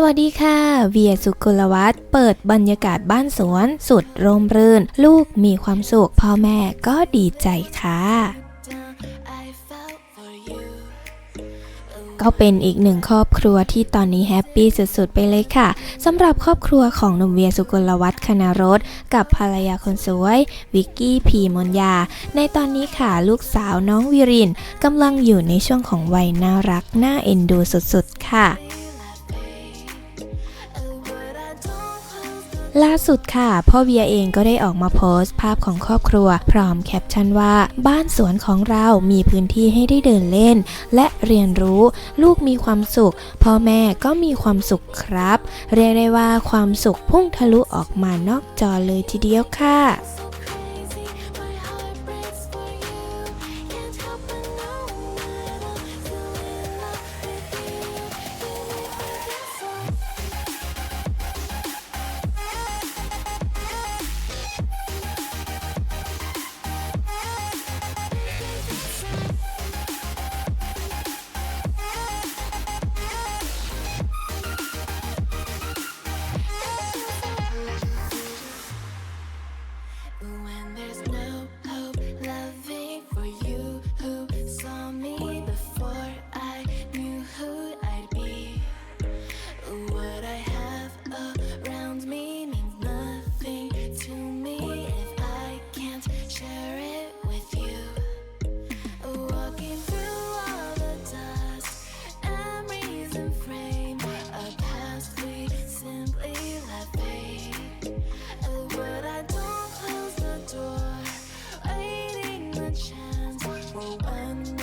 สวัสดีค่ะ เวียสุกุลวัฒน์เปิดบรรยากาศบ้านสวน สุดร่มรื่น ลูกมีความสุข พ่อแม่ก็ดีใจค่ะก็เป็นอีกหนึ่งครอบครัวที่ตอนนี้แฮปปี้สุดๆไปเลยค่ะสำหรับครอบครัวของหนุ่มเวียสุกลวัฒน์คณรสกับภรรยาคนสวย วิกกี้พีมนยา ในตอนนี้ค่ะลูกสาวน้องวิรินกำลังอยู่ในช่วงของวัยน่ารักน่าเอ็นดูสุดๆค่ะ ล่าสุดค่ะ พ่อเวียเองก็ได้ออกมาโพสต์ ภาพของครอบครัว พร้อมแคปชั่นว่า บ้านสวนของเรามีพื้นที่ให้ได้เดินเล่น และเรียนรู้ลูกมีความสุข พ่อแม่ก็มีความสุขครับ เรียกได้ว่าความสุขพุ่งทะลุออกมานอกจอเลยทีเดียวค่ะ When there's no chance for one